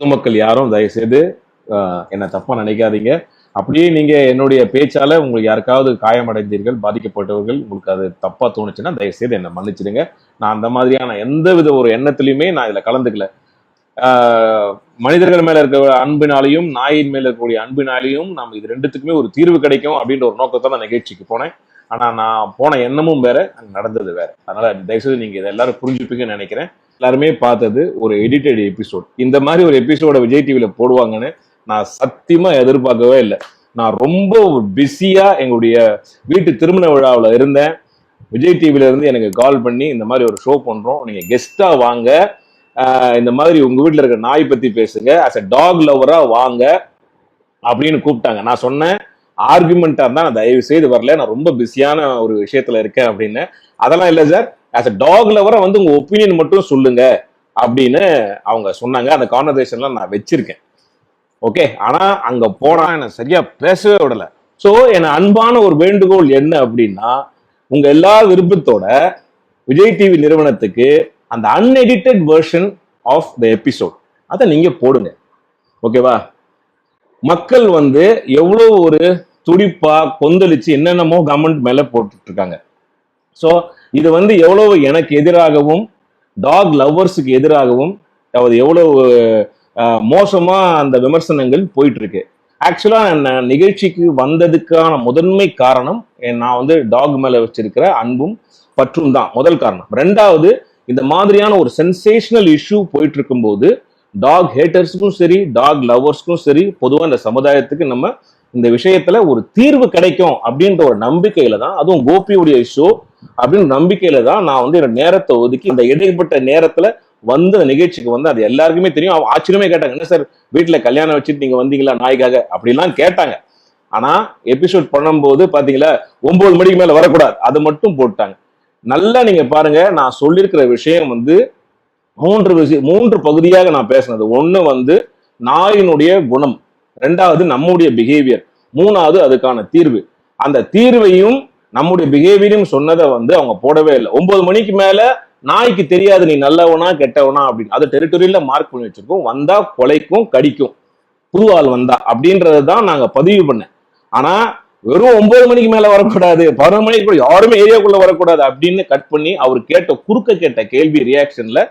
பொதுமக்கள் யாரும் தயவுசெய்து ஆஹ், என்னை தப்பா நினைக்காதீங்க. அப்படியே நீங்க என்னுடைய பேச்சால உங்களுக்கு யாருக்காவது காயமடைந்தீர்கள் பாதிக்கப்பட்டவர்கள் உங்களுக்கு அது தப்பா தோணுச்சுன்னா தயவுசெய்து என்னை மன்னிச்சிடுங்க. நான் அந்த மாதிரியான எந்த வித ஒரு எண்ணத்திலையுமே நான் இதுல கலந்துக்கல. ஆஹ், மனிதர்கள் மேல இருக்க அன்பினாலையும் நாயின் மேல இருக்கக்கூடிய அன்பினாலையும் நம்ம இது ரெண்டுத்துக்குமே ஒரு தீர்வு கிடைக்கும் அப்படின்ற ஒரு நோக்கத்தை நான் நிகழ்ச்சிக்கு போனேன். ஆனா நான் போன எண்ணமும் வேற அங்க நடந்தது வேற. அதனால தயவுசெய்து நீங்க இதை எல்லாரும் புரிஞ்சுப்பீங்கன்னு நினைக்கிறேன். எல்லாருமே பார்த்தது ஒரு எடிட்டட் எபிசோட் இந்த மாதிரி ஒரு எபிசோட விஜய் டிவியில போடுவாங்கன்னு நான் சத்தியமா எதிர்பார்க்கவே இல்லை. நான் ரொம்ப பிஸியா எங்களுடைய வீட்டு திருமண விழாவில் இருந்தேன். விஜய் டிவில இருந்து எனக்கு கால் பண்ணி இந்த மாதிரி ஒரு ஷோ பண்றோம். நீங்க கெஸ்டா வாங்க. இந்த மாதிரி உங்க வீட்டில் இருக்க நாய் பத்தி பேசுங்க. அஸ் அ டாக் லவரா வாங்க அப்படின்னு கூப்பிட்டாங்க. நான் சொன்னேன். ஆர்குமெண்டா இருந்தா நான் தயவு செய்து வரல. நான் ரொம்ப பிஸியான ஒரு விஷயத்துல இருக்கேன் அப்படின்னு. அதெல்லாம் இல்லை சார். ஆஸ் அ டாக் லவரை வந்து உங்க ஒப்பீனியன் மட்டும் சொல்லுங்க அப்படின்னு அவங்க சொன்னாங்க. அந்த கான்வர்சேஷன்லாம் நான் வச்சிருக்கேன். ஓகே ஆனா அங்க போனா என்ன சரியா பேசவே விடல. ஸோ என் அன்பான ஒரு வேண்டுகோள் என்ன அப்படின்னா உங்க எல்லா விருப்பத்தோட விஜய் டிவி நிறுவனத்துக்கு அந்த unedited version of the episode அதை நீங்க போடுங்க. ஓகேவா மக்கள் வந்து எவ்வளோ ஒரு துடிப்பா கொந்தளிச்சு என்னென்னமோ கவர்மெண்ட் மேல போட்டுட்டு இருக்காங்க. ஸோ இது வந்து எவ்வளவு எனக்கு எதிராகவும் டாக் லவ்வர்ஸுக்கு எதிராகவும் அதாவது எவ்வளவு மோசமா அந்த விமர்சனங்கள் போயிட்டு இருக்கு ஆக்சுவலா நான் நிகழ்ச்சிக்கு வந்ததுக்கான முதன்மை காரணம் நான் வந்து டாக் மேல வச்சிருக்கிற அன்பும் பற்றும் தான். முதல் காரணம். ரெண்டாவது இந்த மாதிரியான ஒரு சென்சேஷனல் இஷ்யூ போயிட்டு இருக்கும்போது டாக் ஹேட்டர்ஸ்க்கும் சரி டாக் லவ்வர்ஸ்க்கும் சரி பொதுவா இந்த சமுதாயத்துக்கு நம்ம இந்த விஷயத்துல ஒரு தீர்வு கிடைக்கும் அப்படின்ற ஒரு நம்பிக்கையில தான் அதுவும் கோபியுடைய ஷோ அப்படின்னு நம்பிக்கையில தான் நான் வந்து என்னோட நேரத்தை ஒதுக்கி இந்த இடைப்பட்ட நேரத்துல வந்து அந்த நிகழ்ச்சிக்கு வந்து அது எல்லாருக்குமே தெரியும். அவங்க ஆச்சரியமே கேட்டாங்க என்ன சார் வீட்டுல கல்யாணம் வச்சுட்டு நீங்க வந்தீங்களா நாய்க்காக? அப்படிலாம் கேட்டாங்க. ஆனா எபிசோட் பண்ணும்போது பாத்தீங்களா ஒன்பது மணிக்கு மேல வரக்கூடாது. அது மட்டும் போட்டாங்க. நல்லா நீங்க பாருங்க நான் சொல்லியிருக்கிற விஷயம் வந்து மூன்று விஷயம் மூன்று பகுதியாக நான் பேசினது. ஒண்ணு வந்து நாயினுடைய குணம். ரெண்டாவது நம்முடைய பிஹேவியர் மூணாவது அதுக்கான தீர்வு. அந்த தீர்வையும் நம்முடைய பிஹேவியரும் சொன்னதை வந்து அவங்க போடவே இல்லை. ஒன்பது மணிக்கு மேல நாய்க்கு தெரியாது நீ நல்லவனா கெட்டவனா அப்படின்னு. அது டெரிட்டரியில மார்க் பண்ணி வச்சிருக்கோம். வந்தா கொலைக்கும் கடிக்கும். புது ஆள் வந்தா அப்படின்றத தான் நாங்க பதிவு பண்ணேன். ஆனா வெறும் ஒன்பது மணிக்கு மேல வரக்கூடாது பதினொரு மணிக்கு கூட யாருமே ஏரியாக்குள்ள வரக்கூடாது அப்படின்னு கட் பண்ணி அவர் கேட்ட குறுக்க கேட்ட கேள்வி ரியாக்ஷன்ல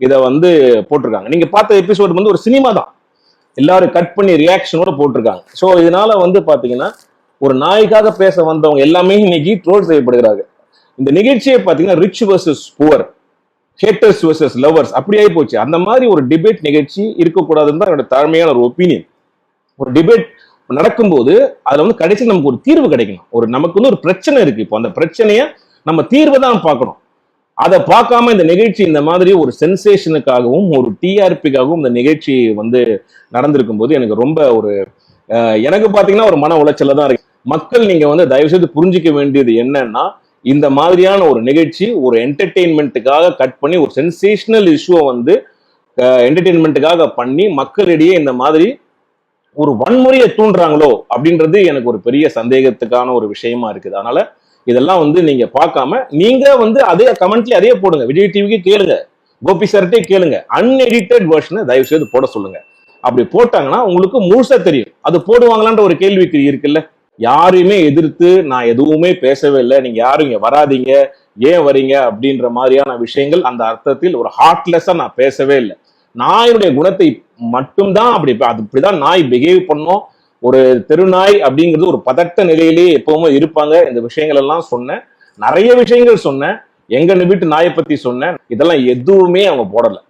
இதை வந்து போட்டிருக்காங்க. நீங்க பார்த்த எபிசோடு வந்து ஒரு சினிமா தான். எல்லாரும் கட் பண்ணி ரியாக்ஷனோட போட்டிருக்காங்க. ஸோ இதனால வந்து பாத்தீங்கன்னா ஒரு நாய்க்காக பேச வந்தவங்க எல்லாமே இன்னைக்கு ட்ரோல் செய்யப்படுகிறாங்க. இந்த நிகழ்ச்சியை பார்த்தீங்கன்னா rich versus poor haters versus lovers அப்படி ஆகி போச்சு. அந்த மாதிரி ஒரு டிபேட் நிகழ்ச்சி இருக்கக்கூடாதுன்னு தான் என்னோட தாழ்மையான ஒரு ஒப்பீனியன் ஒரு டிபேட் நடக்கும்போது அதுல வந்து கடைசி நமக்கு ஒரு தீர்வு கிடைக்கணும். ஒரு நமக்கு வந்து ஒரு பிரச்சனை இருக்கு இப்போ. அந்த பிரச்சனைய நம்ம தீர்வை தான் பார்க்கணும். அதை பார்க்காம இந்த நிகழ்ச்சி இந்த மாதிரி ஒரு சென்சேஷனுக்காகவும் ஒரு டிஆர்பிக்காகவும் இந்த நிகழ்ச்சி வந்து நடந்திருக்கும் போது எனக்கு ரொம்ப ஒரு எனக்கு பாத்தீங்கன்னா ஒரு மன உளைச்சல தான் இருக்கு. மக்கள் நீங்க வந்து தயவு செய்து புரிஞ்சிக்க வேண்டியது என்னன்னா இந்த மாதிரியான ஒரு நிகழ்ச்சி ஒரு என்டர்டெயின்மெண்ட்டுக்காக கட் பண்ணி ஒரு சென்சேஷனல் இஷ்யூவை வந்து என்டர்டெயின்மெண்ட்டுக்காக பண்ணி மக்களிடையே இந்த மாதிரி ஒரு வன்முறையை தூண்டுறாங்களோ அப்படின்றது எனக்கு ஒரு பெரிய சந்தேகத்துக்கான ஒரு விஷயமா இருக்குது. அதனால இதெல்லாம் வந்து நீங்க பார்க்காம நீங்க வந்து அதே கமெண்ட்லயே அதே போடுங்க. விஜய் டிவிக்கு கேளுங்க. கோபி சார்ட்டே கேளுங்க. அன்எடிட்டட் வெர்ஷனை தயவு செய்து போட சொல்லுங்க. அப்படி போட்டாங்கன்னா உங்களுக்கு முழுசா தெரியும். அது போடுவாங்களான்ற ஒரு கேள்விக்கு இருக்குல்ல? யாரையுமே எதிர்த்து நான் எதுவுமே பேசவே இல்லை. நீங்க யாரும் இங்க வராதீங்க. ஏன் வரீங்க? அப்படின்ற மாதிரியான விஷயங்கள் அந்த அர்த்தத்தில் ஒரு ஹார்ட்லெஸ்ஸா நான் பேசவே இல்லை. நாயினுடைய குணத்தை மட்டும்தான் அப்படி அது நாய் பிஹேவ் பண்ணும். ஒரு தெருநாய் அப்படிங்கிறது ஒரு பதட்ட நிலையிலேயே எப்பவுமே இருப்பாங்க. இந்த விஷயங்கள் எல்லாம் சொன்னேன். நிறைய விஷயங்கள் சொன்னேன். எங்க வீட்டு நாயை பத்தி சொன்னேன். இதெல்லாம் எதுவுமே அவங்க போடல.